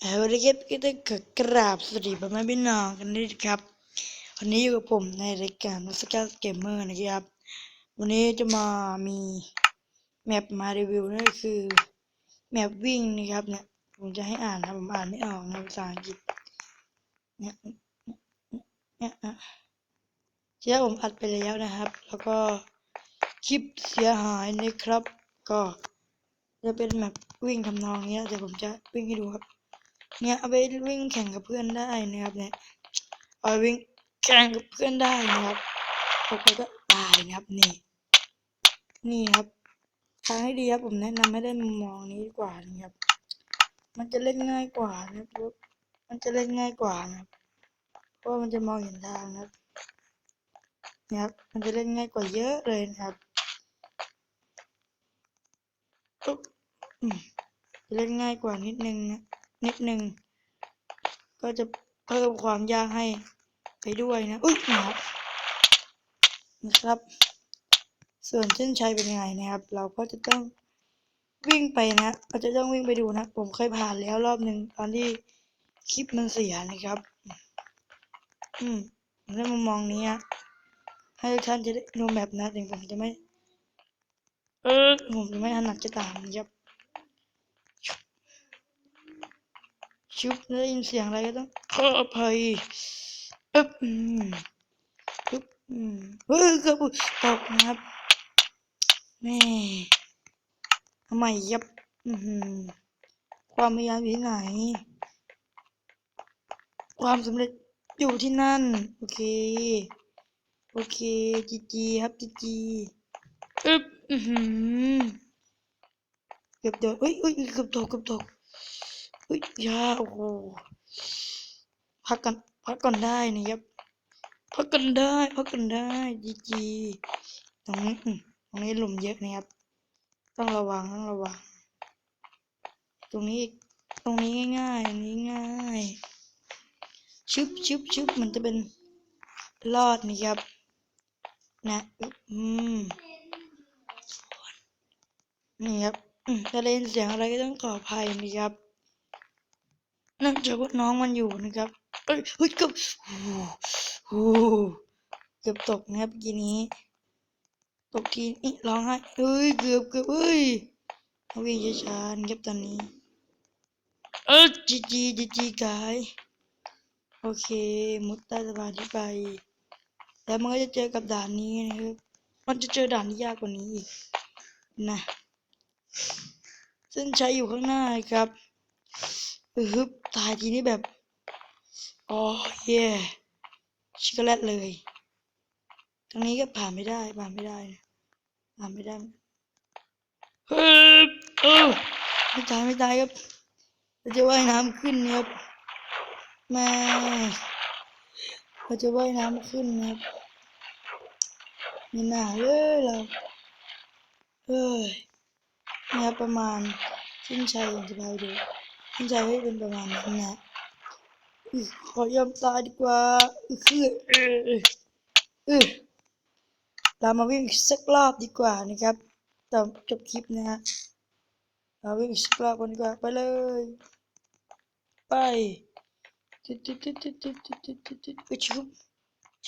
เอาละครับก็ต้องขอกราบสวัสดีพ่อแม่พี่น้องกันด้วยครับวันนี้อยู่กับผมในรายการนักสกัดเกมเมอร์นะครับ วันนี้จะมามีแมปมารีวิวนั่นคือแมปวิ่งนะครับเนี่ยผมจะให้อ่านนะผมอ่านไม่ออกนะภาษาอังกฤษเนี่ยเนี่ยอะที่ผมอัดไปแล้วนะครับ แล้วก็คลิปเสียหายนะครับ ก็จะเป็นแมปวิ่งทำนองเนี้ยเดี๋ยวผมจะวิ่งให้ดูครับ เนี่ยเอาไปวิ่งแข่งกับเพื่อนได้นะครับเนี่ยเอาไปวิ่งแข่งกับเพื่อนได้นะครับตกไปก็ตายนะครับนี่ นี่ครับทางให้ดีครับผมแนะนำให้ได้มุมมองนี้กว่านะครับ มันจะเล่นง่ายกว่านะครับมันจะเล่นง่ายกว่านะครับเพราะมันจะมองเห็นทางนะครับนะครับมันจะเล่นง่ายกว่าเยอะเลยนะครับอุ๊บเล่นง่ายกว่านิดนึงนะ นิดนึง ก็จะเพิ่มความยากให้ไปด้วยนะ อุ้ยนะครับนะครับ ส่วนเส้นชัยเป็นยังไงนะครับ เราก็จะต้องวิ่งไปนะเราจะต้องวิ่งไปดูนะ ผมเคยผ่านแล้วรอบหนึ่งตอนที่คลิปมันเสียนะครับ อืมผมได้มุมมองนี้นะให้ทุกท่านจะได้ดูแบบนะถึงผมจะไม่ เออผมจะไม่ถนัดจะตามนะครับ ชุบได้ยินเสียงอะไรก็ต้องขออภัยอึ๊บอืมอึ๊บอืมเฮ้ยกระปุกตกนะครับแม่ทำไมยับอือหือความพยายามอยู่ที่ไหน ความสำเร็จอยู่ที่นั่น โอเค โอเคจีจีครับจีจีอึ๊บอือหือเกือบโดนเอ้ยเอ้ยเกือบตกเกือบตก อุ้ยยาโอ้โหพักกันพักก่อนได้นะครับพักกันได้พักกันได้จีจีตรงนี้ตรงนี้หลุมเยอะนะครับ ต้องระวังต้องระวัง ตรงนี้ตรงนี้ง่ายๆนนี้ง่ายชึบชึบชึบมันจะเป็นรอดนะครับ นะอืมนี่ครับถ้าเล่นเสียงอะไรก็ต้องขออภัยนะครับ นั่นจอว่าน้องมันอยู่นะครับเอ้ยเฮ้ยเกือบโอ้เกือบตกนะครับเมื่อกี้นี้ ตกทีนี่ร้องไห้เอ้ยเกือบเกือบเอ้ยเอาวิ่งช้าๆนะครับตอนนี้ เออจีจีจีจีกายโอเคมุดใต้สะพานที่ไปแล้วมันก็จะเจอกับด่านนี้นะครับ มันจะเจอด่านที่ยากกว่านี้อีกนะเส้นชัยอยู่ข้างหน้าครับ ฮึบตายทีนี้แบบโอ้เย่ชิคกแลตเลยทางนี้ก็ผ่านไม่ได้ผ่านไม่ได้นะผ่านไม่ได้ฮึบเออไม่ตายไม่ตายครับเราจะว่ายน้ำขึ้นนะครับแม่เราจะว่ายน้ำขึ้นนะครับไม่น่าเลยเราเฮ้ยเนี่ยประมาณสิ้นชัยอย่างจะพาไปดู ใจให้เป็นประมาณนั้นนะขอยอมตายดีกว่าคือเออเออเรามาวิ่งสักรอบดีกว่านะครับตอนจบคลิปนะฮะเราวิ่งสักรอบกันดีกว่าไปเลย ไปตึ๊ดตึ๊ดตึ๊ดตึ๊ดตึ๊ดตึ๊ดตึ๊ดตึ๊ดตึ๊ดไปชุบ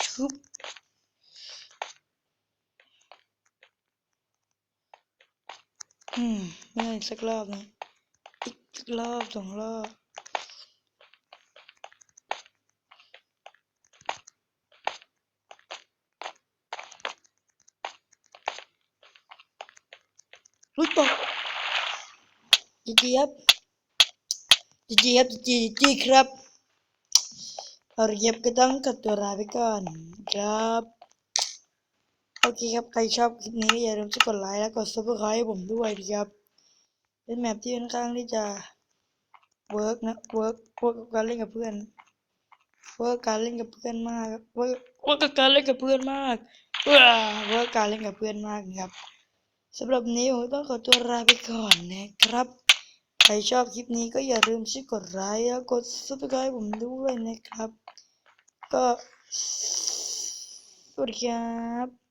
ชุบอืมไม่สักรอบนะ รอบสองรอบรู้ตกจีจีครับจีจีครับจีจีจีครับเอาเรียบก็ต้องกัดตัวลาไปก่อนครับ โอเคครับ ใครชอบคลิปนี้อย่าลืมกดไลค์และกดซับสไครต์ให้ผมด้วยครับ เป็นแมปที่ค่อนข้างที่จะเวิร์กนะเวิร์กเวิร์กกับการเล่นกับเพื่อนเวิร์กการเล่นกับเพื่อนมากเวิร์กเวิร์กกับการเล่นกับเพื่อนมากเวิร์กการเล่นกับเพื่อนมากครับสำหรับนี้ผมต้องขอตัวลาไปก่อนนะครับ ใครชอบคลิปนี้ก็อย่าลืมช่วยกดไลค์และกดซับสไครต์ผมด้วยนะครับ ก็สวัสดีครับ